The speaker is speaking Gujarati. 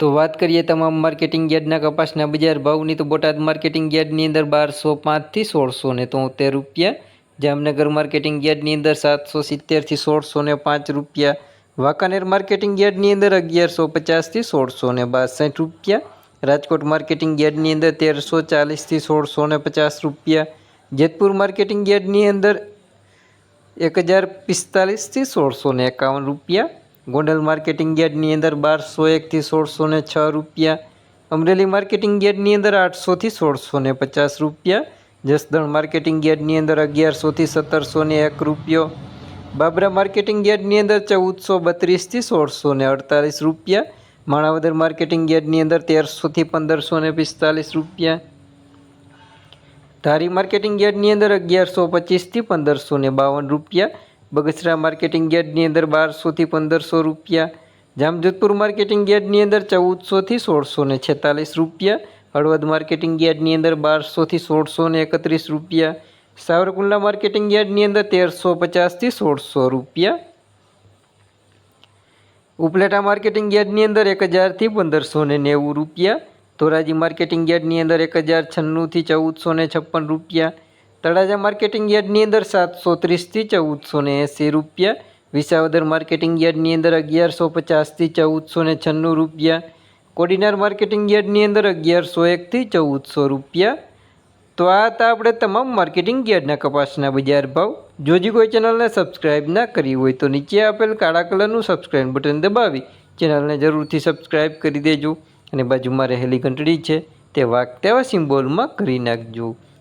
તો વાત કરીએ તમામ માર્કેટિંગ યાર્ડના કપાસના બજાર ભાવની, તો બોટાદ માર્કેટિંગ યાર્ડની અંદર બારસો પાંચથી સોળસો ને તોતેર રૂપિયા, જામનગર માર્કેટિંગ યાર્ડની અંદર સાતસો સિત્તેરથી સોળસો ને પાંચ રૂપિયા, વાંકાનેર માર્કેટિંગ યાર્ડની અંદર અગિયારસો પચાસથી સોળસો ને બાસઠ રૂપિયા, રાજકોટ માર્કેટિંગ યાર્ડની અંદર તેરસો ચાલીસથી સોળસો ને પચાસ રૂપિયા, જેતપુર માર્કેટિંગ યાર્ડની અંદર એક હજાર પિસ્તાલીસથી સોળસો ને એકાવન રૂપિયા ગોંડલ માર્કેટિંગ યાર્ડની અંદર બારસો એકથી સોળસો ને છ રૂપિયા. અમરેલી માર્કેટિંગ યાર્ડની અંદર આઠસોથી સોળસો ને પચાસ રૂપિયા. જસદણ માર્કેટિંગ યાર્ડની અંદર અગિયારસોથી સત્તરસો ને એક રૂપિયો. બાબરા માર્કેટિંગ યાર્ડની અંદર ચૌદસો બત્રીસથી સોળસો ને અડતાલીસ રૂપિયા. માણાવદર માર્કેટિંગ યાર્ડની અંદર તેરસોથી પંદરસો ને પિસ્તાલીસ રૂપિયા. ધારી માર્કેટિંગ યાર્ડની અંદર અગિયારસો પચીસથી પંદરસો ને બાવન રૂપિયા. બગસરા માર્કેટિંગ યાર્ડની અંદર બારસોથી પંદરસો રૂપિયા. જામજોધપુર માર્કેટિંગ યાર્ડની અંદર ચૌદસોથી સોળસો ને છેતાલીસ રૂપિયા. હળવદ માર્કેટિંગ યાર્ડની અંદર બારસોથી સોળસો ને એકત્રીસ રૂપિયા. સાવરકુંડલા માર્કેટિંગ યાર્ડની અંદર તેરસો પચાસથી સોળસો રૂપિયા. ઉપલેટા માર્કેટિંગ યાર્ડની અંદર એક હજારથી પંદરસો ને નેવું રૂપિયા. ધોરાજી માર્કેટિંગ યાર્ડની અંદર એક હજાર છન્નુંથી ચૌદસો ને છપ્પન રૂપિયા. તળાજા માર્કેટિંગ યાર્ડની અંદર સાતસો ત્રીસથી ચૌદસો ને એંસી રૂપિયા, વિસાવદર માર્કેટિંગ યાર્ડની અંદર અગિયારસો પચાસથી ચૌદસો ને છન્નું રૂપિયા, કોડીનાર માર્કેટિંગ યાર્ડની અંદર અગિયારસો એકથી ચૌદસો રૂપિયા. તો આ હતા આપણે તમામ માર્કેટિંગ યાર્ડના કપાસના બજાર ભાવ. જો હજી કોઈ ચેનલને સબસ્ક્રાઇબ ના કરી હોય તો નીચે આપેલ કાળા કલરનું સબસ્ક્રાઇબ બટન દબાવી ચેનલને જરૂરથી સબસ્ક્રાઇબ કરી દેજો અને બાજુમાં રહેલી ઘંટડી છે તે વાગતા તેવા સિમ્બોલમાં કરી નાખજો.